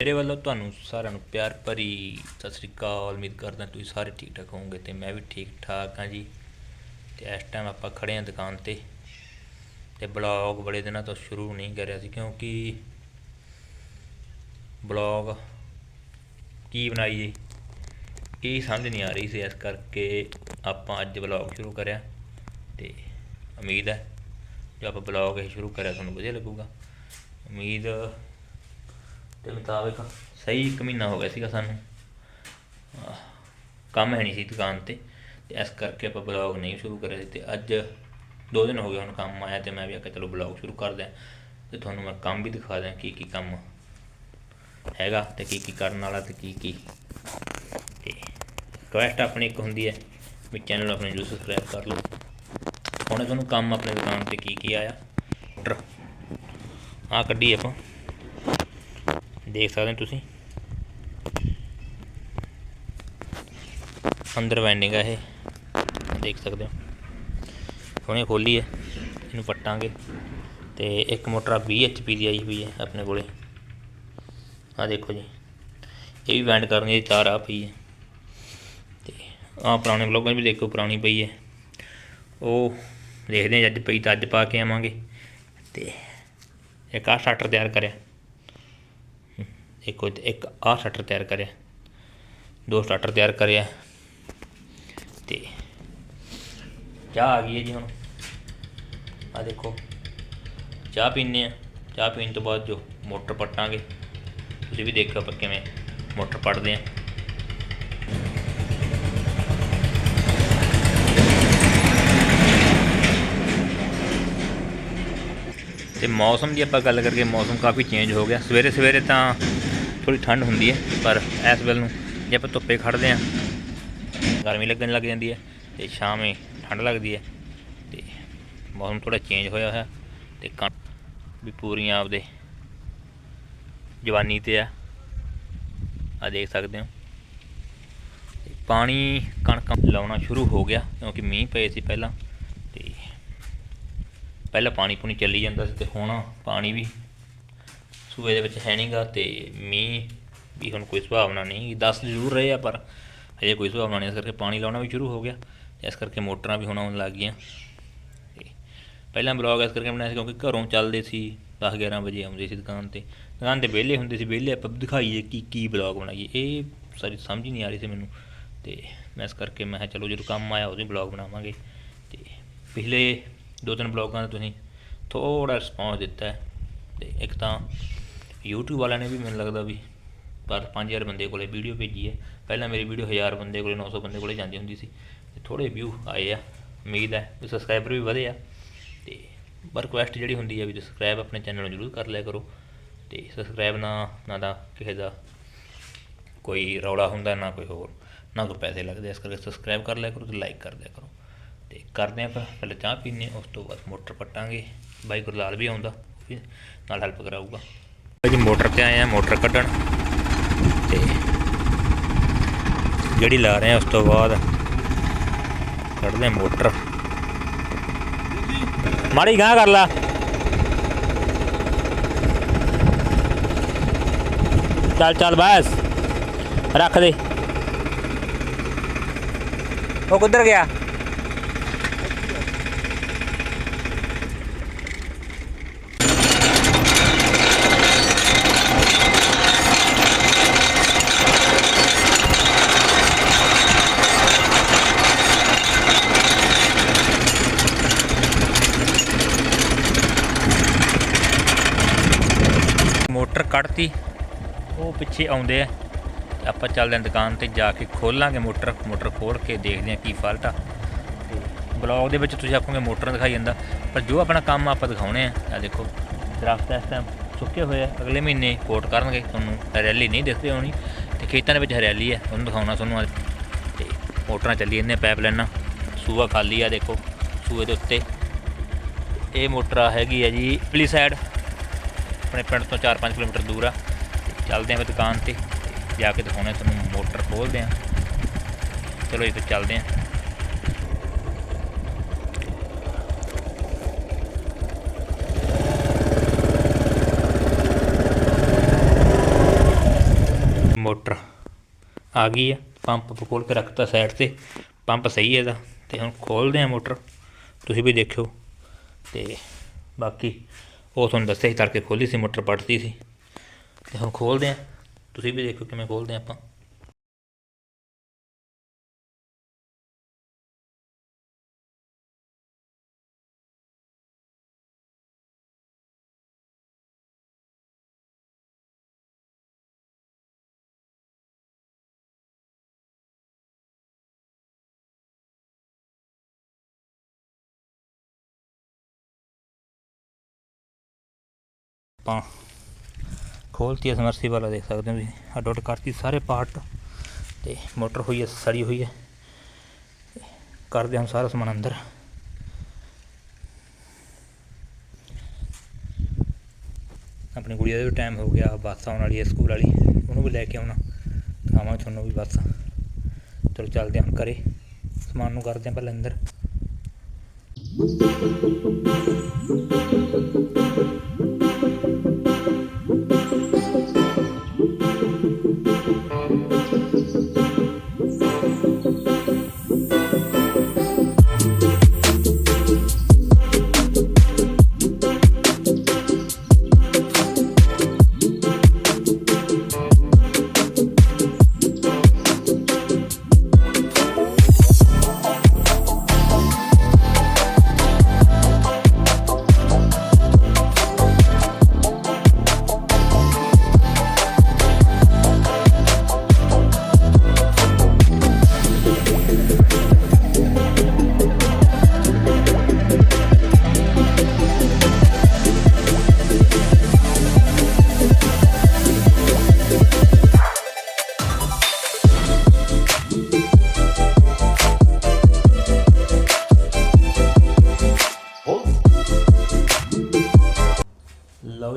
ਮੇਰੇ ਵੱਲੋਂ ਤੁਹਾਨੂੰ ਸਾਰਿਆਂ ਨੂੰ ਪਿਆਰ ਭਰੀ ਸਤਿ ਸ੍ਰੀ ਅਕਾਲ। ਉਮੀਦ ਕਰਦਾ ਤੁਸੀਂ ਸਾਰੇ ਠੀਕ ਠਾਕ ਹੋਵੋਗੇ ਤੇ ਮੈਂ ਵੀ ਠੀਕ ਠਾਕ ਹਾਂ ਜੀ। ਤੇ ਇਸ ਟਾਈਮ ਆਪਾਂ ਖੜੇ ਹਾਂ ਦੁਕਾਨ ਤੇ। ਤੇ ਬਲੌਗ ਬੜੇ ਦਿਨਾਂ ਤੋਂ ਸ਼ੁਰੂ ਨਹੀਂ ਕਰਿਆ ਸੀ ਕਿਉਂਕਿ ਬਲੌਗ ਕੀ ਬਣਾਈਏ ਇਹ ਸਮਝ ਨਹੀਂ ਆ ਰਹੀ ਸੀ ਇਸ ਕਰਕੇ ਆਪਾਂ ਅੱਜ ਬਲੌਗ ਸ਼ੁਰੂ ਕਰਿਆ। ਤੇ ਉਮੀਦ ਹੈ ਜੋ ਆਪਾਂ ਬਲੌਗ ਇਹ ਸ਼ੁਰੂ ਕਰਿਆ ਤੁਹਾਨੂੰ ਵਧੀਆ ਲੱਗੂਗਾ। ਉਮੀਦ ਦੇ ਮੁਤਾਬਿਕ ਸਹੀ ਇੱਕ ਮਹੀਨਾ ਹੋ ਗਿਆ ਸੀਗਾ ਸਾਨੂੰ। ਆਹ, ਕੰਮ ਹੈ ਨਹੀਂ ਸੀ ਦੁਕਾਨ ਤੇ ਤੇ ਇਸ ਕਰਕੇ ਆਪਾਂ ਬਲੌਗ ਨਹੀਂ ਸ਼ੁਰੂ ਕਰਿਆ ਸੀ। ਤੇ ਅੱਜ ਦੋ ਦਿਨ ਹੋ ਗਏ ਹੁਣ ਕੰਮ ਆਇਆ ਤੇ ਮੈਂ ਵੀ ਆਖਿਆ ਚਲੋ ਬਲੌਗ ਸ਼ੁਰੂ ਕਰਦੇ ਹਾਂ। ਤੇ ਤੁਹਾਨੂੰ ਮੈਂ ਕੰਮ ਵੀ ਦਿਖਾ ਦਿਆਂ ਕੀ ਕੀ ਕੰਮ ਹੈਗਾ ਤੇ ਕੀ ਕੀ ਕਰਨ ਵਾਲਾ ਤੇ ਕੀ ਕੀ ਤੇ ਰਿਕੁਐਸਟ ਆਪਣੀ ਇੱਕ ਹੁੰਦੀ ਹੈ ਵੀ ਚੈਨਲ ਆਪਣੇ ਜਰੂਰ ਸਬਸਕ੍ਰਾਈਬ ਕਰ ਲਓ। ਹੁਣ ਤੁਹਾਨੂੰ ਕੰਮ ਆਪਣੇ ਦੁਕਾਨ ਤੇ ਕੀ ਕੀ ਆਇਆ। ਆਰਡਰ ਆ ਕੱਢੀ ਆਪਾਂ। ਦੇਖ ਸਕਦੇ ਹੋ ਤੁਸੀਂ। ਅੰਦਰ ਵੈਂਡਿੰਗ ਆ ਇਹ। ਦੇਖ ਸਕਦੇ ਹੋ। ਹੁਣੇ ਖੋਲੀ ਹੈ। ਇਹਨੂੰ ਪੱਟਾਂਗੇ। ਤੇ ਇੱਕ ਮੋਟਰ ਆ 20 HP ਦੀ ਆਈ ਹੋਈ ਹੈ ਆਪਣੇ ਕੋਲੇ। ਆ ਦੇਖੋ ਜੀ। ਇਹ ਵੀ ਵੈਂਡ ਕਰਨੀ ਦੀ ਤਾਰ ਆ ਪਈ ਹੈ। ਤੇ ਆ ਪੁਰਾਣੇ ਬਲੌਗਾਂ ਵੀ ਦੇਖੋ, ਪੁਰਾਣੀ ਪਈ ਹੈ। ਉਹ ਦੇਖਦੇ ਹਾਂ ਅੱਜ ਪਈ ਤਾਂ ਅੱਜ ਪਾ ਕੇ ਆਵਾਂਗੇ। ਤੇ ਇੱਕ ਆਹ ਸਟਾਰਟਰ ਤਿਆਰ ਕਰਿਆ। ਹਮ, ਇੱਕ ਉਹ- ਇੱਕ ਆਹ ਸਟਾਰਟਰ ਤਿਆਰ ਕਰਿਆ ਦੋ ਸਟਾਰਟਰ ਤਿਆਰ ਕਰਿਆ ਤੇ ਚਾਹ ਆ ਗਈ ਹੈ ਜੀ ਹੁਣ ਆ ਦੇਖੋ ਚਾਹ ਪੀਨੇ ਆ ਚਾਹ ਪੀਣ ਤੋਂ ਬਾਅਦ ਜੋ ਮੋਟਰ ਪੱਟਾਂਗੇ ਤੁਸੀਂ ਵੀ ਦੇਖੋ ਆਪਾਂ ਕਿਵੇਂ ਮੋਟਰ ਪੱਟਦੇ ਆ ਤੇ ਮੌਸਮ ਦੀ ਆਪਾਂ ਗੱਲ ਕਰਕੇ ਮੌਸਮ ਕਾਫੀ ਚੇਂਜ ਹੋ ਗਿਆ ਸਵੇਰੇ ਸਵੇਰੇ ਤਾਂ ਥੋੜੀ ਠੰਡ ਹੁੰਦੀ ਹੈ, ਪਰ ਇਸ ਵੇਲੇ ਨੂੰ ਜੇ ਆਪਾਂ ਧੁੱਪੇ ਖੜਦੇ ਆ ਗਰਮੀ ਲੱਗਣ ਲੱਗ ਜਾਂਦੀ ਹੈ ਤੇ ਸ਼ਾਮੇ ਠੰਡ ਲੱਗਦੀ ਹੈ ਤੇ ਮੌਸਮ ਥੋੜਾ ਚੇਂਜ ਹੋਇਆ ਹੋਇਆ ਤੇ ਕਣਕ ਵੀ ਪੂਰੀਆਂ ਆਪਦੇ ਜਵਾਨੀ ਤੇ ਆ ਆ ਦੇਖ ਸਕਦੇ ਹੋ। ਪਾਣੀ ਕਣਕ ਲਾਉਣਾ ਸ਼ੁਰੂ ਹੋ ਗਿਆ ਕਿਉਂਕਿ ਮੀਂਹ ਪਏ ਸੀ ਪਹਿਲਾਂ ਤੇ ਪਹਿਲਾਂ ਪਾਣੀ ਪੂਣੀ ਚੱਲੀ ਜਾਂਦਾ ਸੀ ਤੇ ਹੁਣ ਪਾਣੀ ਵੀ ਸੂਏ ਦੇ ਵਿੱਚ ਹੈ ਨਹੀਂਗਾ ਤੇ ਮੀਂਹ ਵੀ ਹੁਣ ਕੋਈ ਸੁਭਾਵਨਾ ਨਹੀਂ ਦੱਸ ਜ਼ਰੂਰ ਰਹੇ ਆ, ਪਰ ਹਜੇ ਕੋਈ ਸੁਭਾਵਨਾ ਨਹੀਂ। ਇਸ ਕਰਕੇ ਪਾਣੀ ਲਾਉਣਾ ਵੀ ਸ਼ੁਰੂ ਹੋ ਗਿਆ। ਤੇ ਇਸ ਕਰਕੇ ਮੋਟਰਾਂ ਵੀ ਹੁਣ ਆਉਣ ਲੱਗ ਗਈਆਂ। ਤੇ ਪਹਿਲਾਂ ਬਲੌਗ ਇਸ ਕਰਕੇ ਬਣਾਇਆ ਸੀ ਕਿਉਂਕਿ ਘਰੋਂ ਚੱਲਦੇ ਸੀ 10 11 ਵਜੇ ਆਉਂਦੇ ਸੀ ਦੁਕਾਨ ਤੇ। ਦੁਕਾਨ ਤੇ ਵਿਹਲੇ ਹੁੰਦੇ ਸੀ। ਵਿਹਲੇ ਆਪਾਂ ਦਿਖਾਈਏ ਕੀ ਕੀ ਬਲੌਗ ਬਣਾਈਏ। ਇਹ ਸਾਰੀ ਸਮਝ ਹੀ ਨਹੀਂ ਆ ਰਹੀ ਸੀ ਮੈਨੂੰ। ਤੇ ਮੈਂ ਇਸ ਕਰਕੇ ਮੈਂ ਕਿਹਾ ਚਲੋ ਜਦੋਂ ਕੰਮ ਆਇਆ ਉਹਦੇ ਬਲੌਗ ਬਣਾਵਾਂਗੇ। ਤੇ ਪਿਛਲੇ ਦੋ ਤਿੰਨ ਬਲੌਗਾਂ ਦਾ ਤੁਸੀਂ ਥੋੜਾ ਰਿਸਪੌਂਸ ਦਿੱਤਾ ਹੈ। ਤੇ ਇੱਕ ਤਾਂ YouTube ਵਾਲਿਆਂ ਨੇ ਵੀ ਮੈਨੂੰ ਲੱਗਦਾ ਵੀ ਪਰ 5000 ਬੰਦੇ ਕੋਲੇ ਵੀਡੀਓ ਭੇਜੀ ਹੈ। ਪਹਿਲਾਂ ਮੇਰੀ ਵੀਡੀਓ 1000 ਬੰਦੇ ਕੋਲੇ 900 ਬੰਦੇ ਕੋਲੇ ਜਾਂਦੀ ਹੁੰਦੀ ਸੀ। ਤੇ ਥੋੜੇ ਵਿਊ ਆਏ ਆ। ਉਮੀਦ ਹੈ ਵੀ ਸਬਸਕ੍ਰਾਈਬਰ ਵੀ ਵਧੇ ਆ। ਤੇ ਪਰ ਰਿਕੁਐਸਟ ਜਿਹੜੀ ਹੁੰਦੀ ਹੈ ਵੀ ਸਬਸਕ੍ਰਾਈਬ ਆਪਣੇ ਚੈਨਲ ਨੂੰ ਜ਼ਰੂਰ ਕਰ ਲਿਆ ਕਰੋ। ਤੇ ਸਬਸਕ੍ਰਾਈਬ ਨਾ ਨਾ ਦਾ ਕਿਸੇ ਦਾ ਕੋਈ ਰੌਲਾ ਹੁੰਦਾ, ਨਾ ਕੋਈ ਹੋਰ, ਨਾ ਕੋਈ ਪੈਸੇ ਲੱਗਦੇ। ਇਸ ਕਰਕੇ ਸਬਸਕ੍ਰਾਈਬ ਕਰ ਲਿਆ ਕਰੋ ਤੇ ਲਾਈਕ ਕਰ ਦਿਆ ਕਰੋ। ਤੇ ਕਰਦੇ ਆਪਾਂ ਪਹਿਲਾਂ ਚਾਹ ਪੀਨੇ ਉਸ ਤੋਂ ਬਾਅਦ ਮੋਟਰ ਪੱਟਾਂਗੇ। ਬਾਈ ਗੁਰਲਾਲ ਵੀ ਆਉਂਦਾ ਨਾਲ ਹੈਲਪ ਕਰਾਊਗਾ। ਜੀ ਮੋਟਰ ਤੇ ਆਏ ਆ, ਮੋਟਰ ਕੱਢਣ। ਤੇ ਜਿਹੜੀ ਲਾ ਰਹੇ ਆ ਉਸ ਤੋਂ ਬਾਅਦ ਕੱਢਦੇ ਮੋਟਰ। ਮਾੜੀ ਗਾਂ ਕਰ ਲਾ। ਚੱਲ ਚੱਲ ਬਸ। ਰੱਖ ਦੇ। ਉਹ ਕਿੱਧਰ ਗਿਆ? ਮੋਟਰ ਉਹ ਪਿੱਛੇ ਆਉਂਦੇ ਆ। ਤੇ ਆਪਾਂ ਚੱਲਦੇ ਹਾਂ ਦੁਕਾਨ ਤੇ ਜਾ ਕੇ ਖੋਲਾਂਗੇ ਮੋਟਰ। ਮੋਟਰ ਖੋਲ ਕੇ ਦੇਖਦੇ ਹਾਂ ਕੀ ਫਾਲਟ ਆ। ਤੇ ਬਲੌਗ ਦੇ ਵਿੱਚ ਤੁਸੀਂ ਆਖੋਗੇ ਮੋਟਰ ਦਿਖਾਈ ਜਾਂਦਾ। ਪਰ ਜੋ ਆਪਣਾ ਕੰਮ ਆਪਾਂ ਦਿਖਾਉਣੇ ਆ ਆ ਦੇਖੋ। ਦਰਖਤ ਇਸ ਟਾਈਮ ਸੁੱਕੇ ਹੋਏ ਆ। ਅਗਲੇ ਮਹੀਨੇ ਕੋਟ ਕਰਨਗੇ। ਤੁਹਾਨੂੰ ਹਰਿਆਲੀ ਨਹੀਂ ਦਿਖਦੀ ਹੋਣੀ। ਤੇ ਖੇਤਾਂ ਦੇ ਵਿੱਚ ਹਰਿਆਲੀ ਹੈ ਉਹਨੂੰ ਦਿਖਾਉਣਾ ਤੁਹਾਨੂੰ ਅੱਜ। ਤੇ ਮੋਟਰਾਂ ਚੱਲੀ ਜਾਂਦੀਆਂ ਪਾਈਪਲਾਈਨਾਂ। ਸੂਆ ਖਾਲੀ ਆ, ਦੇਖੋ। ਸੂਏ ਦੇ ਉੱਤੇ। ਇਹ ਮੋਟਰ ਆ, ਹੈਗੀ ਹੈ ਜੀ ਪਲੀ ਸਾਈਡ ਆਪਣੇ ਪਿੰਡ ਤੋਂ 4-5 ਕਿਲੋਮੀਟਰ ਦੂਰ ਆ। ਤੇ ਚੱਲਦੇ ਆਂ ਫਿਰ ਦੁਕਾਨ ਤੇ। ਜਾ ਕੇ ਦਿਖਾਉਣੇ ਤੁਹਾਨੂੰ ਮੋਟਰ ਖੋਲਦੇ ਆਂ ਚਲੋ ਜੀ ਫਿਰ ਚੱਲਦੇ ਆਂ ਮੋਟਰ ਆ ਗਈ ਆ। ਪੰਪ ਖੋਲ ਕੇ ਰੱਖਤਾ ਸਾਈਡ ਤੇ। ਪੰਪ ਸਹੀ ਹੈ ਇਹਦਾ। ਤੇ ਹੁਣ ਖੋਲਦੇ ਆ ਮੋਟਰ। ਤੁਸੀਂ ਵੀ ਦੇਖਿਓ। ਤੇ ਬਾਕੀ ਉਹ ਤੁਹਾਨੂੰ ਦੱਸਿਆ ਸੀ ਤੜਕੇ ਖੋਲੀ ਸੀ, ਮੋਟਰ ਪੜਤੀ ਸੀ। ਤੇ ਹੁਣ ਖੋਲਦੇ ਆ। ਤੁਸੀਂ ਵੀ ਦੇਖੋ ਕਿਵੇਂ ਖੋਲਦੇ ਆ ਆਪਾਂ। ਆਪਾਂ ਖੋਲਤੀ ਹੈ ਸਮਰਸੀਬਲ ਦੇਖ ਸਕਦੇ ਹੋ ਤੁਸੀਂ। ਅੱਡ ਅੱਡ ਕਰਤੀ, ਸਾਰੇ ਪਾਰਟ ਤੇ ਮੋਟਰ ਹੋਈ ਹੈ, ਸੜੀ ਹੋਈ ਹੈ। ਕਰਦੇ ਹਾਂ ਸਾਰਾ ਸਮਾਨ ਅੰਦਰ। ਆਪਣੀ ਕੁੜੀ ਦਾ ਵੀ ਟਾਈਮ ਹੋ ਗਿਆ, ਬੱਸ ਆਉਣ ਵਾਲੀ ਹੈ ਸਕੂਲ ਵਾਲੀ। ਉਹਨੂੰ ਵੀ ਲੈ ਕੇ ਆਉਣਾ। ਖਾਵਾਂ ਤੁਹਾਨੂੰ ਵੀ ਬੱਸ। ਚਲੋ ਚੱਲਦੇ ਹਾਂ ਘਰੇ। ਸਮਾਨ ਨੂੰ ਕਰਦੇ ਹਾਂ ਪਹਿਲਾਂ ਅੰਦਰ।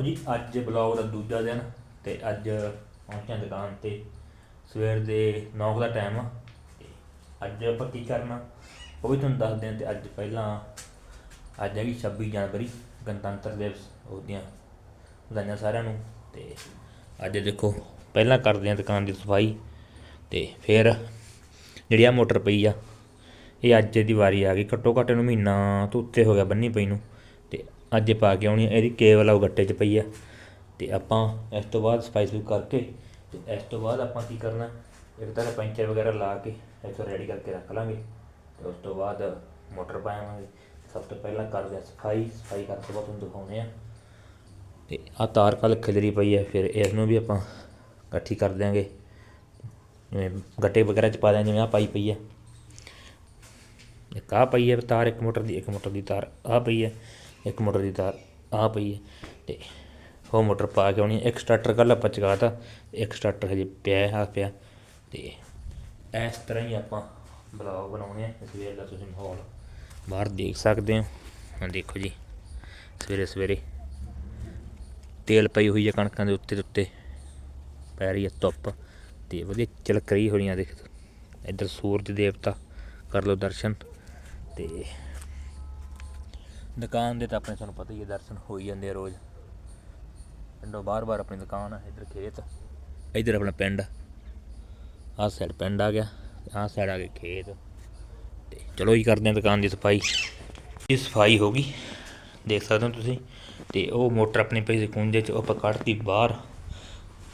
ਜੀ, ਅੱਜ ਬਲੌਗ ਦਾ ਦੂਜਾ ਦਿਨ ਤੇ ਅੱਜ ਪਹੁੰਚਿਆ ਦੁਕਾਨ ਤੇ। ਸਵੇਰ ਦੇ 9 ਦਾ ਟਾਈਮ ਆ। ਤੇ ਅੱਜ ਆਪਾਂ ਕੀ ਕਰਨਾ, ਉਹ ਵੀ ਤੁਹਾਨੂੰ ਦੱਸਦੇ ਹਾਂ ਤੇ ਅੱਜ ਪਹਿਲਾਂ ਅੱਜ ਹੈਗੀ 26 ਜਨਵਰੀ, ਗਣਤੰਤਰ ਦਿਵਸ ਉਹਦੀਆਂ ਵਧਾਈਆਂ ਸਾਰਿਆਂ ਨੂੰ। ਤੇ ਅੱਜ ਦੇਖੋ, ਪਹਿਲਾਂ ਕਰਦੇ ਹਾਂ ਦੁਕਾਨ ਦੀ ਸਫ਼ਾਈ ਤੇ ਫਿਰ ਜਿਹੜੀ ਆ ਮੋਟਰ ਪਈ ਆ, ਇਹ ਅੱਜ ਦੀ ਵਾਰੀ ਆ ਗਈ। ਘੱਟੋ ਘੱਟ ਨੂੰ ਮਹੀਨਾ ਤੋਂ ਉੱਤੇ ਹੋ ਗਿਆ, ਬੰਨੀ ਪਈ ਨੂੰ। ਅੱਜ ਇਹ ਪਾ ਕੇ ਆਉਣੀ ਆ। ਇਹਦੀ ਕੇਵਲ ਆ, ਉਹ ਗੱਟੇ 'ਚ ਪਈ ਆ। ਤੇ ਆਪਾਂ ਇਸ ਤੋਂ ਬਾਅਦ ਸਫ਼ਾਈ ਸਫੂਈ ਕਰਕੇ, ਤੇ ਇਸ ਤੋਂ ਬਾਅਦ ਆਪਾਂ ਕੀ ਕਰਨਾ, ਇੱਕ ਤਾਂ ਪੈਂਚਰ ਵਗੈਰਾ ਲਾ ਕੇ ਇੱਥੋਂ ਰੈਡੀ ਕਰਕੇ ਰੱਖ ਲਾਂਗੇ। ਤੇ ਉਸ ਤੋਂ ਬਾਅਦ ਮੋਟਰ ਪਾਵਾਂਗੇ ਸਭ ਤੋਂ ਪਹਿਲਾਂ ਕਰਦੇ ਆ ਸਫ਼ਾਈ ਸਫ਼ਾਈ ਕਰਕੇ ਬਾਅਦ ਤੁਹਾਨੂੰ ਦਿਖਾਉਂਦੇ ਆ। ਤੇ ਆ ਤਾਰ ਕੱਲ ਖਿਲਰੀ ਪਈ ਹੈ ਫਿਰ ਇਸ ਨੂੰ ਵੀ ਆਪਾਂ ਇਕੱਠੀ ਕਰ ਦਿਆਂਗੇ। ਜਿਵੇਂ ਗੱਟੇ ਵਗੈਰਾ ਚ ਪਾ ਦਿਆਂ ਜਿਵੇਂ ਆ ਪਾਈ ਪਈ ਹੈ ਇੱਕ ਆ ਪਈ ਹੈ ਤਾਰ, ਇੱਕ ਮੋਟਰ ਦੀ, ਇੱਕ ਮੋਟਰ ਦੀ ਤਾਰ ਆ ਪਈ ਹੈ ਇੱਕ ਮੋਟਰ ਦੀ ਤਾਰ ਆ ਪਈ ਹੈ ਅਤੇ ਉਹ ਮੋਟਰ ਪਾ ਕੇ ਆਉਣੀ ਹੈ। ਇੱਕ ਸਟਾਰਟਰ ਕੱਲ੍ਹ ਆਪਾਂ ਚਕਾਤਾ, ਇੱਕ ਸਟਾਰਟਰ ਹਜੇ ਪਿਆ ਆ ਪਿਆ। ਤੇ ਇਸ ਤਰ੍ਹਾਂ ਹੀ ਆਪਾਂ ਬਲੌਗ ਬਣਾਉਣੇ ਆ। ਸਵੇਰ ਦਾ ਤੁਸੀਂ ਮਾਹੌਲ ਬਾਹਰ ਦੇਖ ਸਕਦੇ ਹੋ। ਹਾਂ ਦੇਖੋ ਜੀ, ਸਵੇਰੇ ਸਵੇਰੇ ਤੇਲ ਪਈ ਹੋਈ ਹੈ ਕਣਕਾਂ ਦੇ ਉੱਤੇ ਦੇ ਉੱਤੇ, ਪੈ ਰਹੀ ਹੈ ਧੁੱਪ ਤੇ ਵਧੀਆ ਚਲਕ ਰਹੀ ਹੋਈਆਂ ਦੇਖ। ਇੱਧਰ ਸੂਰਜ ਦੇਵਤਾ, ਕਰ ਲਓ ਦਰਸ਼ਨ ਤੇ ਦੁਕਾਨ ਦੇ ਤਾਂ ਆਪਣੇ ਤੁਹਾਨੂੰ ਪਤਾ ਹੀ ਹੈ, ਦਰਸ਼ਨ ਹੋ ਹੀ ਜਾਂਦੇ ਆ ਰੋਜ਼। ਪਿੰਡੋਂ ਬਾਰ-ਬਾਰ ਆਪਣੀ ਦੁਕਾਨ ਆ, ਇੱਧਰ ਖੇਤ। ਇੱਧਰ ਆਪਣਾ ਪਿੰਡ। ਆਹ ਸਾਈਡ ਪਿੰਡ ਆ ਗਿਆ, ਆਹ ਸਾਈਡ ਆ ਗਏ ਖੇਤ। ਤੇ ਚਲੋ ਜੀ, ਕਰਦੇ ਹਾਂ ਦੁਕਾਨ ਦੀ ਸਫ਼ਾਈ। ਇਹ ਸਫ਼ਾਈ ਹੋ ਗਈ, ਦੇਖ ਸਕਦੇ ਹੋ ਤੁਸੀਂ। ਤੇ ਉਹ ਮੋਟਰ ਆਪਣੀ ਪਈ ਸੀ ਕੁੰਜੇ ਚ, ਉਹ ਆਪਾਂ ਕੱਢਤੀ ਬਾਹਰ।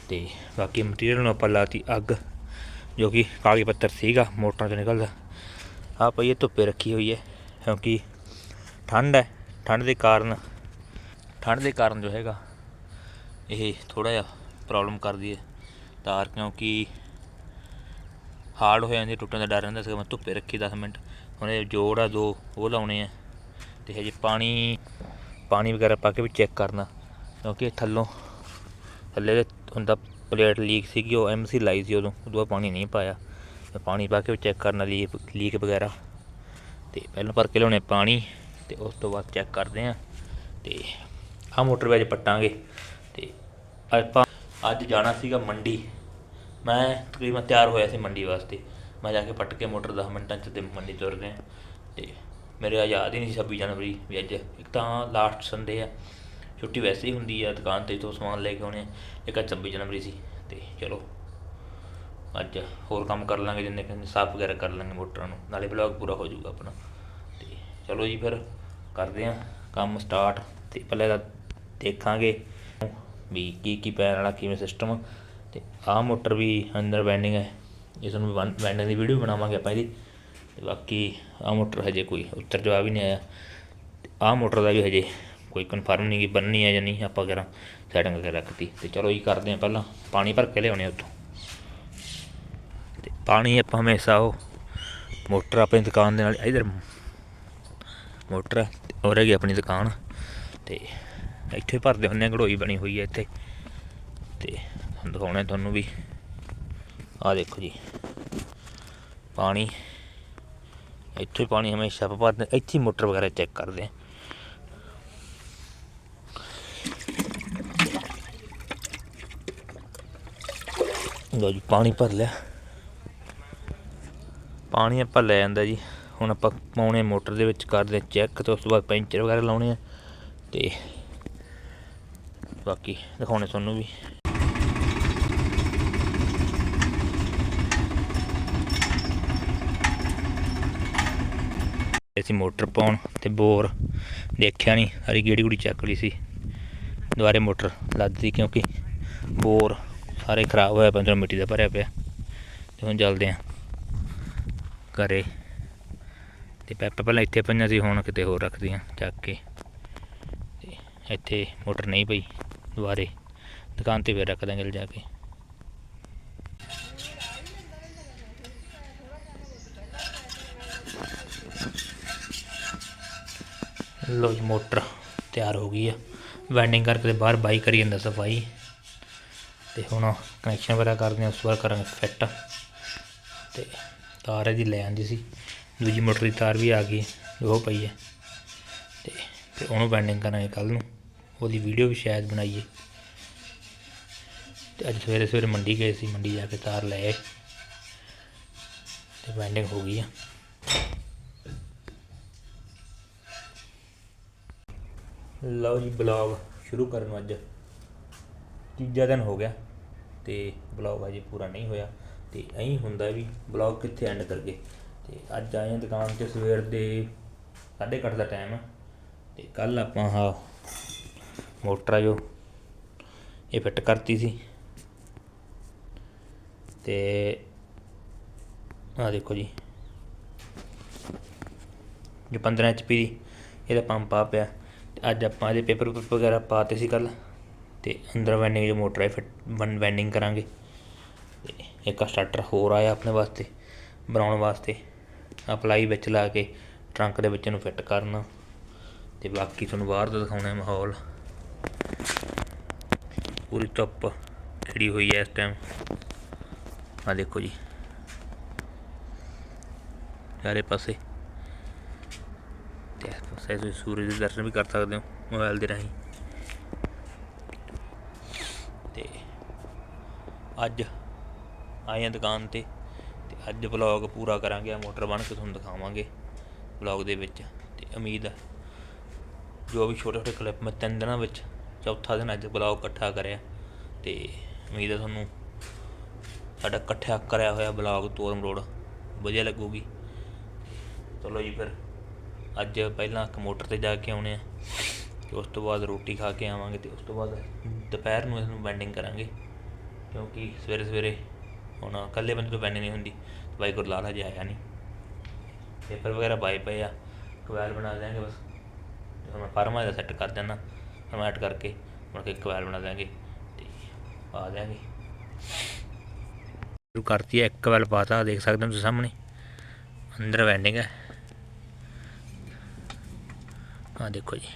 ਤੇ ਬਾਕੀ ਮਟੀਰੀਅਲ ਨੂੰ ਆਪਾਂ ਲਾਤੀ ਅੱਗ, ਜੋ ਕਿ ਕਾਗਜ਼ ਪੱਤਰ ਸੀਗਾ, ਮੋਟਰਾਂ 'ਚੋਂ ਨਿਕਲਦਾ। ਆ ਪਈ ਇਹ ਧੁੱਪੇ ਰੱਖੀ ਹੋਈ ਹੈ, ਕਿਉਂਕਿ ਠੰਡ ਹੈ ਠੰਡ ਦੇ ਕਾਰਨ ਠੰਡ ਦੇ ਕਾਰਨ ਜੋ ਹੈਗਾ ਇਹ ਥੋੜਾ ਜਿਹਾ ਪ੍ਰੋਬਲਮ ਕਰਦੀ ਹੈ। ਤਾਰ ਕਿਉਂਕਿ ਹਾਰਡ ਹੋ ਜਾਂਦੀ ਹੈ, ਟੁੱਟਣ ਦਾ ਡਰ ਰਹਿੰਦਾ ਸੀ ਮੈਂ ਧੁੱਪੇ ਰੱਖੀ 10 ਮਿੰਟ। ਹੁਣ ਇਹ ਜੋੜ ਆ ਦੋ ਉਹ ਲਾਉਣੇ ਆ। ਤੇ ਹਜੇ ਪਾਣੀ ਪਾਣੀ ਵਗੈਰਾ ਪਾ ਕੇ ਵੀ ਚੈੱਕ ਕਰਨਾ ਕਿਉਂਕਿ ਇਹ ਥੱਲੋਂ ਥੱਲੇ ਦੇ ਹੁੰਦਾ ਪਲੇਟ ਲੀਕ ਸੀਗੀ ਉਹ ਐਮਸੀ ਲਾਈ ਸੀ ਉਦੋਂ ਉਦੋਂ ਬਾਅਦ ਪਾਣੀ ਨਹੀਂ ਪਾਇਆ। ਪਾਣੀ ਪਾ ਕੇ ਵੀ ਚੈੱਕ ਕਰਨਾ ਲੀਕ ਲੀਕ ਵਗੈਰਾ। ਤੇ ਪਹਿਲਾਂ ਭਰ ਕੇ ਲਿਆਉਣੇ ਪਾਣੀ। ਤੇ ਉਸ ਤੋਂ ਬਾਅਦ ਚੈੱਕ ਕਰਦੇ ਆ ਤੇ ਆਹ ਮੋਟਰ ਵਿੱਚ ਪੱਟਾਂਗੇ ਤੇ ਆਪਾਂ ਅੱਜ ਜਾਣਾ ਸੀਗਾ ਮੰਡੀ। ਮੈਂ ਤਕਰੀਬਨ ਤਿਆਰ ਹੋਇਆ ਸੀ ਮੰਡੀ ਵਾਸਤੇ। ਮੈਂ ਜਾ ਕੇ ਪੱਟ ਕੇ ਮੋਟਰ 10 ਮਿੰਟਾਂ ਚ ਤੇ ਮੰਡੀ ਤੁਰ ਗਏ ਤੇ ਮੇਰੇ ਆ ਯਾਦ ਹੀ ਨਹੀਂ ਸੀ 26 ਜਨਵਰੀ ਵੀ ਅੱਜ। ਇੱਕ ਤਾਂ ਲਾਸਟ ਸੰਡੇ ਆ। ਛੁੱਟੀ ਵੈਸੇ ਹੀ ਹੁੰਦੀ ਆ ਦੁਕਾਨ ਤੇ ਤੋਂ ਸਮਾਨ ਲੈ ਕੇ ਆਉਣੇ ਆ। ਇੱਕ ਅੱਜ 26 ਜਨਵਰੀ ਸੀ। ਤੇ ਚਲੋ, ਅੱਜ ਹੋਰ ਕੰਮ ਕਰ ਲਾਂਗੇ ਜਿੰਨੇ ਕਿ ਸਾਫ਼ ਵਗੈਰਾ ਕਰ ਲਾਂਗੇ ਮੋਟਰਾਂ ਨੂੰ। ਨਾਲੇ ਬਲੌਗ ਪੂਰਾ ਹੋ ਜਾਊਗਾ ਆਪਣਾ। ਤੇ ਚਲੋ ਜੀ ਫਿਰ। ਕਰਦੇ ਆ ਕੰਮ ਸਟਾਰਟ ਤੇ ਪਹਿਲਾਂ ਤਾਂ ਦੇਖਾਂਗੇ ਵੀ ਕੀ ਕੀ ਪੈਣ ਵਾਲਾ ਕਿਵੇਂ ਸਿਸਟਮ ਤੇ ਆਹ ਮੋਟਰ ਵੀ ਅੰਦਰ ਬੈਂਡਿੰਗ ਹੈ, ਇਸ ਨੂੰ ਬੈਂਡਿੰਗ ਦੀ ਵੀਡੀਓ ਬਣਾਵਾਂਗੇ ਆਪਾਂ ਇਹਦੀ ਤੇ ਬਾਕੀ ਆਹ ਮੋਟਰ ਹਜੇ ਕੋਈ ਉੱਤਰ ਜਵਾਬ ਹੀ ਨਹੀਂ ਆਇਆ ਤੇ ਆਹ ਮੋਟਰ ਦਾ ਵੀ ਹਜੇ ਕੋਈ ਕਨਫਰਮ ਨਹੀਂ ਕਿ ਬੰਨਣੀ ਹੈ ਜਾਂ ਨਹੀਂ, ਆਪਾਂ ਕਰਾਂ ਸੈਟਿੰਗ ਕਰਕੇ ਰੱਖਤੀ। ਤੇ ਚਲੋ ਜੀ ਕਰਦੇ ਆ ਪਹਿਲਾਂ, ਪਾਣੀ ਭਰ ਕੇ ਲਿਆਉਣੇ ਉੱਥੋਂ। ਤੇ ਪਾਣੀ ਆਪਾਂ ਹਮੇਸ਼ਾ ਉਹ ਮੋਟਰ ਆਪਣੀ ਦੁਕਾਨ ਦੇ ਨਾਲ ਇਧਰ ਮੋਟਰ ਹੈ ਤੇ ਉਹ ਰਹਿ ਗਈ ਆਪਣੀ ਦੁਕਾਨ ਤੇ ਇੱਥੇ ਭਰਦੇ ਹੁੰਦੇ ਆ, ਘੜੋਈ ਬਣੀ ਹੋਈ ਹੈ ਇੱਥੇ। ਤੇ ਦਿਖਾਉਣੇ ਤੁਹਾਨੂੰ ਵੀ। ਆਹ ਦੇਖੋ ਜੀ, ਪਾਣੀ। ਇੱਥੇ ਪਾਣੀ ਹਮੇਸ਼ਾ ਭਰਦੇ ਇੱਥੇ ਹੀ ਮੋਟਰ ਵਗੈਰਾ ਚੈੱਕ ਕਰਦੇ ਆ ਲੋ ਜੀ, ਪਾਣੀ ਭਰ ਲਿਆ। ਪਾਣੀ ਆਪਾਂ ਲੈ ਜਾਂਦਾ ਜੀ। ਹੁਣ ਆਪਾਂ ਪਾਉਣੇ ਮੋਟਰ ਦੇ ਵਿੱਚ ਕਰਦੇ ਚੈੱਕ ਤੇ ਉਸ ਤੋਂ ਬਾਅਦ ਪੈਂਚਰ ਵਗੈਰਾ ਲਾਉਣੇ ਆ, ਤੇ ਬਾਕੀ ਦਿਖਾਉਣੇ ਤੁਹਾਨੂੰ ਵੀ। ਅਸੀਂ ਮੋਟਰ ਪਾਉਣ ਤੇ ਬੋਰ ਦੇਖਿਆ ਨਹੀਂ ਹਰੀ ਗੇੜੀ ਗੁੜੀ ਚੱਕ ਲਈ ਸੀ। ਦੁਬਾਰੇ ਮੋਟਰ ਲੱਦਦੀ ਕਿਉਂਕਿ ਬੋਰ ਸਾਰੇ ਖਰਾਬ ਹੋਇਆ ਪਿਆ ਅੰਦਰੋਂ ਮਿੱਟੀ ਦਾ ਭਰਿਆ ਪਿਆ। ਤੇ ਹੁਣ ਚੱਲਦੇ ਆ ਘਰੇ। ਤੇ ਪੈਪਾ ਪਹਿਲਾਂ ਇੱਥੇ ਪਈਆਂ ਸੀ, ਹੁਣ ਕਿਤੇ ਹੋਰ ਰੱਖਦੀਆਂ, ਚੱਕ ਕੇ। ਤੇ ਇੱਥੇ ਮੋਟਰ ਨਹੀਂ ਪਈ, ਦੁਬਾਰੇ। ਦੁਕਾਨ ਤੇ ਫੇਰ ਰੱਖ ਦਾਂਗੇ ਲਿਜਾ ਕੇ। ਲੋ ਜੀ, ਮੋਟਰ ਤਿਆਰ ਹੋ ਗਈ ਆ। ਵੈਂਡਿੰਗ ਕਰਕੇ ਤੇ ਬਾਹਰ ਬਾਈ ਕਰੀ ਜਾਂਦਾ ਸਫ਼ਾਈ। ਤੇ ਹੁਣ ਕਨੈਕਸ਼ਨ ਵਗੈਰਾ ਕਰਦੇ ਹਾਂ ਉਸ ਤੋਂ ਬਾਅਦ ਕਰਾਂਗੇ ਫਿੱਟ ਤੇ ਤਾਰ ਇਹਦੀ ਲੈ ਆਂਦੀ ਸੀ। ਦੂਜੀ ਮੋਟਰ ਦੀ ਤਾਰ ਵੀ ਆ ਗਈ, ਉਹ ਪਈ ਹੈ। ਤੇ ਫਿਰ ਉਹਨੂੰ ਬਾਈਂਡਿੰਗ ਕਰਾਂਗੇ ਕੱਲ ਨੂੰ। ਉਹਦੀ ਵੀਡੀਓ ਵੀ ਸ਼ਾਇਦ ਬਣਾਈਏ। ਤੇ ਅੱਜ ਸਵੇਰੇ ਸਵੇਰੇ ਮੰਡੀ ਗਏ ਸੀ, ਮੰਡੀ ਜਾ ਕੇ ਤਾਰ ਲੈ ਆਏ। ਤੇ ਬੈਂਡਿੰਗ ਹੋ ਗਈ ਆ। ਲਓ ਜੀ ਬਲੌਗ ਸ਼ੁਰੂ ਕਰਨ ਨੂੰ ਅੱਜ। ਤੀਜਾ ਦਿਨ ਹੋ ਗਿਆ ਤੇ ਬਲੌਗ ਅਜੇ ਪੂਰਾ ਨਹੀਂ ਹੋਇਆ। ਤੇ ਐਂ ਹੁੰਦਾ ਵੀ ਬਲੌਗ ਕਿੱਥੇ ਐਂਡ ਕਰਗੇ ਤੇ ਅੱਜ ਆਏ ਹਾਂ ਦੁਕਾਨ ਤੇ ਸਵੇਰ ਦੇ 8:30 ਦਾ ਟਾਈਮ ਹੈ ਤੇ ਕੱਲ ਆਪਾਂ ਆਹ ਮੋਟਰ ਆ ਜੋ, ਇਹ ਫਿੱਟ ਕਰਤੀ ਸੀ। ਤੇ ਆ ਦੇਖੋ ਜੀ ਜੋ 15 ਐਚਪੀ ਦੀ, ਇਹਦਾ ਪੰਪ ਆ ਪਿਆ। ਤੇ ਅੱਜ ਆਪਾਂ ਇਹਦੇ ਪੇਪਰ ਪੂਪਰ ਵਗੈਰਾ ਪਾਤੇ ਸੀ ਕੱਲ ਤੇ ਅੰਦਰ ਵੈਂਡਿੰਗ ਜੋ ਮੋਟਰ ਹੈ ਫਿੱਟ ਵਨ ਵੈਂਡਿੰਗ ਕਰਾਂਗੇ। ਤੇ ਇੱਕ ਸਟਾਰਟਰ ਹੋਰ ਆਇਆ ਆਪਣੇ ਵਾਸਤੇ, ਬਣਾਉਣ ਵਾਸਤੇ। ਅਪਲਾਈ ਵਿੱਚ ਲਾ ਕੇ ਟਰੰਕ ਦੇ ਵਿੱਚ ਨੂੰ ਫਿੱਟ ਕਰਨਾ। ਤੇ ਬਾਕੀ ਤੁਹਾਨੂੰ ਬਾਹਰ ਦਾ ਦਿਖਾਉਣਾ ਮਾਹੌਲ। ਪੂਰੀ ਧੁੱਪ ਖਿੜੀ ਹੋਈ ਹੈ ਇਸ ਟਾਈਮ ਆ ਦੇਖੋ ਜੀ। ਚਾਰੇ ਪਾਸੇ। ਤੇ ਇਸ ਪਾਸੇ ਤੁਸੀਂ ਸੂਰਜ ਦੇ ਦਰਸ਼ਨ ਵੀ ਕਰ ਸਕਦੇ ਹੋ ਮੋਬਾਈਲ ਦੇ ਰਾਹੀਂ। ਤੇ ਅੱਜ ਆਏ ਹਾਂ ਦੁਕਾਨ ਤੇ। ਅੱਜ ਵਲੌਗ ਪੂਰਾ ਕਰਾਂਗੇ ਆ ਮੋਟਰ ਬਣ ਕੇ ਤੁਹਾਨੂੰ ਦਿਖਾਵਾਂਗੇ ਵਲੌਗ ਦੇ ਵਿੱਚ। ਤੇ ਉਮੀਦ ਹੈ ਜੋ ਵੀ ਛੋਟੇ ਛੋਟੇ ਕਲਿੱਪ ਮੈਂ ਤਿੰਨ ਦਿਨਾਂ ਵਿੱਚ ਚੌਥਾ ਦਿਨ ਅੱਜ ਵਲੌਗ ਇਕੱਠਾ ਕਰਿਆ। ਤੇ ਉਮੀਦ ਹੈ ਤੁਹਾਨੂੰ ਸਾਡਾ ਇਕੱਠਾ ਕਰਿਆ ਹੋਇਆ ਵਲੌਗ ਤੋਰਮ ਰੋਡ ਵਧੀਆ ਲੱਗੂਗੀ। ਚਲੋ ਜੀ ਫਿਰ, ਅੱਜ ਪਹਿਲਾਂ ਇੱਕ ਮੋਟਰ ਤੇ ਜਾ ਕੇ ਆਉਣੇ ਆ ਤੇ ਉਸ ਤੋਂ ਬਾਅਦ ਰੋਟੀ ਖਾ ਕੇ ਆਵਾਂਗੇ ਤੇ ਉਸ ਤੋਂ ਬਾਅਦ ਦੁਪਹਿਰ ਨੂੰ ਇਹਨੂੰ ਬੈਂਡਿੰਗ ਕਰਾਂਗੇ। ਕਿਉਂਕਿ ਸਵੇਰੇ ਸਵੇਰੇ ਹੁਣ ਇਕੱਲੇ ਬੰਦੇ ਤੋਂ ਬੈਂਡਿੰਗ ਨਹੀਂ ਹੁੰਦੀ। ਬਾਈ ਗੁਰਲਾਲ ਹਜੇ ਆਇਆ ਨਹੀਂ। ਪੇਪਰ ਵਗੈਰਾ ਪਾਏ ਪਏ ਆ। ਕਵੈਲ ਬਣਾ ਦਿਆਂਗੇ ਬਸ। ਜਦੋਂ ਮੈਂ ਫਾਰਮਾ ਦਾ ਸੈੱਟ ਕਰ ਦੇਣਾ ਫਰਮੈਟ ਕਰਕੇ ਮੁੜ ਕੇ ਕਵੈਲ ਬਣਾ ਦਿਆਂਗੇ। ਤੇ ਪਾ ਦਿਆਂਗੇ। ਸ਼ੁਰੂ ਕਰਤੀ ਹੈ ਇੱਕ ਕਵੈਲ ਪਾਤਾ ਦੇਖ ਸਕਦੇ ਹੋ ਤੁਸੀਂ ਸਾਹਮਣੇ। ਅੰਦਰ ਵੈਂਡਿੰਗ ਹੈ ਆ ਦੇਖੋ ਜੀ।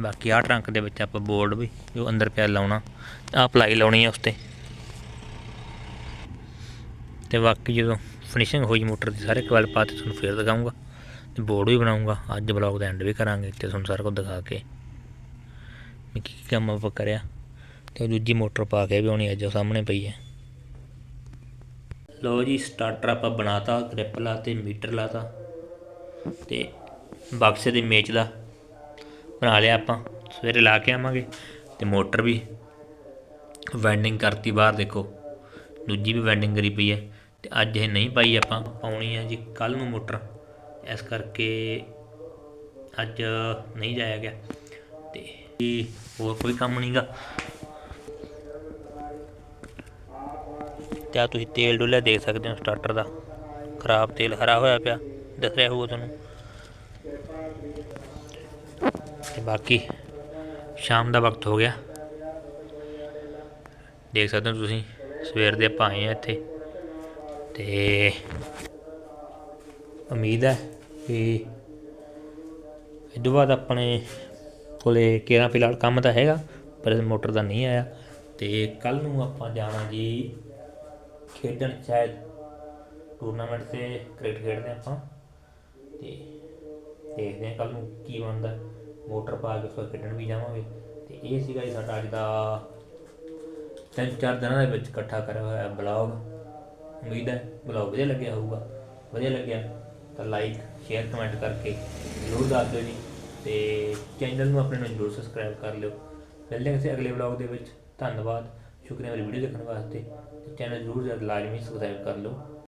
ਬਾਕੀ ਆਹ ਟਰੰਕ ਦੇ ਵਿੱਚ ਆਪਾਂ ਬੋਰਡ ਵੀ, ਜੋ ਅੰਦਰ ਪਿਆ ਲਾਉਣਾ ਆ ਪਲਾਈ ਲਾਉਣੀ ਹੈ ਉਸ ਤੇ ਤੇ ਬਾਕੀ ਜਦੋਂ ਫਿਨਿਸ਼ਿੰਗ ਹੋਈ ਮੋਟਰ ਦੀ, ਸਾਰੇ ਕਵਲ ਪਾ ਤੇ ਤੁਹਾਨੂੰ ਫੇਰ ਦਿਖਾਉਂਗਾ ਤੇ ਬੋਰਡ ਵੀ ਬਣਾਉਂਗਾ ਅੱਜ ਬਲੌਗ ਦਾ ਐਂਡ ਵੀ ਕਰਾਂਗੇ, ਤੇ ਤੁਹਾਨੂੰ ਸਾਰਾ ਕੁਝ ਦਿਖਾ ਕੇ। ਮੈਂ ਕੀ ਕੀ ਕੰਮ ਆਪਾਂ ਕਰਿਆ। ਤੇ ਉਹ ਦੂਜੀ ਮੋਟਰ ਪਾ ਕੇ ਵੀ ਆਉਣੀ ਅੱਜ ਉਹ ਸਾਹਮਣੇ ਪਈ ਹੈ। ਲੋ ਜੀ ਸਟਾਰਟਰ ਆਪਾਂ ਬਣਾਤਾ ਗ੍ਰਿਪ ਲਾਤੇ, ਮੀਟਰ ਲਾਤਾ। ਤੇ ਬਕਸੇ ਦੀ ਮੇਚ ਦਾ ਬਣਾ ਲਿਆ ਆਪਾਂ। ਸਵੇਰੇ ਲਾ ਕੇ ਆਵਾਂਗੇ ਤੇ ਮੋਟਰ ਵੀ ਵੈਂਡਿੰਗ ਕਰਤੀ ਬਾਹਰ ਦੇਖੋ। ਦੂਜੀ ਵੀ ਵੈਂਡਿੰਗ ਕਰੀ ਪਈ ਹੈ ਤੇ ਅੱਜ ਇਹ ਨਹੀਂ ਪਾਈ ਆਪਾਂ, ਪਾਉਣੀ ਹੈ ਜੀ ਕੱਲ ਨੂੰ ਮੋਟਰ। ਇਸ ਕਰਕੇ ਅੱਜ ਨਹੀਂ ਜਾਇਆ ਗਿਆ। ਤੇ ਹੋਰ ਕੋਈ ਕੰਮ ਨਹੀਂਗਾ। ਤੇ ਆ ਤੁਸੀਂ ਤੇਲ ਡੁੱਲਿਆ ਦੇਖ ਸਕਦੇ ਹੋ ਸਟਾਰਟਰ ਦਾ। ਖਰਾਬ ਤੇਲ ਹਰਾ ਹੋਇਆ ਪਿਆ ਦਿਖ ਰਿਹਾ ਹੋਊਗਾ ਤੁਹਾਨੂੰ। ਤੇ ਬਾਕੀ ਸ਼ਾਮ ਦਾ ਵਕਤ ਹੋ ਗਿਆ। ਦੇਖ ਸਕਦੇ ਹੋ ਤੁਸੀਂ, ਸਵੇਰ ਦੇ ਆਪਾਂ ਆਏ ਆ ਇੱਥੇ। ਤੇ ਉਮੀਦ ਹੈ ਕਿ ਇਹ ਤੋਂ ਬਾਅਦ ਆਪਣੇ ਕੋਲੇ ਕੇਰਾਂ ਫਿਲਹਾਲ ਕੰਮ ਤਾਂ ਹੈਗਾ, ਪਰ ਮੋਟਰ ਦਾ ਨਹੀਂ ਆਇਆ। ਤੇ ਕੱਲ ਨੂੰ ਆਪਾਂ ਜਾਣਾ ਜੀ ਖੇਡਣ, ਸ਼ਾਇਦ ਟੂਰਨਾਮੈਂਟ ਤੇ ਕ੍ਰਿਕਟ ਖੇਡਦੇ ਆਪਾਂ। ਤੇ ਦੇਖਦੇ ਹਾਂ ਕੱਲ ਨੂੰ ਕੀ ਬਣਦਾ। ਮੋਟਰ ਪਾ ਕੇ ਫਿਰ ਖੇਡਣ ਵੀ ਜਾਵਾਂਗੇ। ਤੇ ਇਹ ਸੀਗਾ ਜੀ ਸਾਡਾ ਅੱਜ ਦਾ ਤਿੰਨ ਚਾਰ ਦਿਨਾਂ ਦੇ ਵਿੱਚ ਇਕੱਠਾ ਕਰਿਆ ਹੋਇਆ ਬਲੌਗ ਉਮੀਦ ਹੈ ਬਲੌਗ ਵਧੀਆ ਲੱਗਿਆ ਹੋਊਗਾ। ਵਧੀਆ ਲੱਗਿਆ ਤਾਂ ਲਾਈਕ ਸ਼ੇਅਰ ਕਮੈਂਟ ਕਰਕੇ ਜ਼ਰੂਰ ਦੱਸ ਦਿਓ ਜੀ। ਤੇ ਚੈਨਲ ਨੂੰ ਆਪਣੇ ਨੂੰ ਜ਼ਰੂਰ ਸਬਸਕ੍ਰਾਈਬ ਕਰ ਲਿਓ। ਮਿਲਦੇ ਹਾਂ ਕਿਸੇ ਅਗਲੇ ਬਲੌਗ ਦੇ ਵਿੱਚ। ਧੰਨਵਾਦ। ਸ਼ੁਕਰੀਆ ਮੇਰੀ ਵੀਡੀਓ ਦੇਖਣ ਵਾਸਤੇ। ਤੇ ਚੈਨਲ ਜ਼ਰੂਰ ਲਾਜ਼ਮੀ ਸਬਸਕ੍ਰਾਈਬ ਕਰ ਲਓ।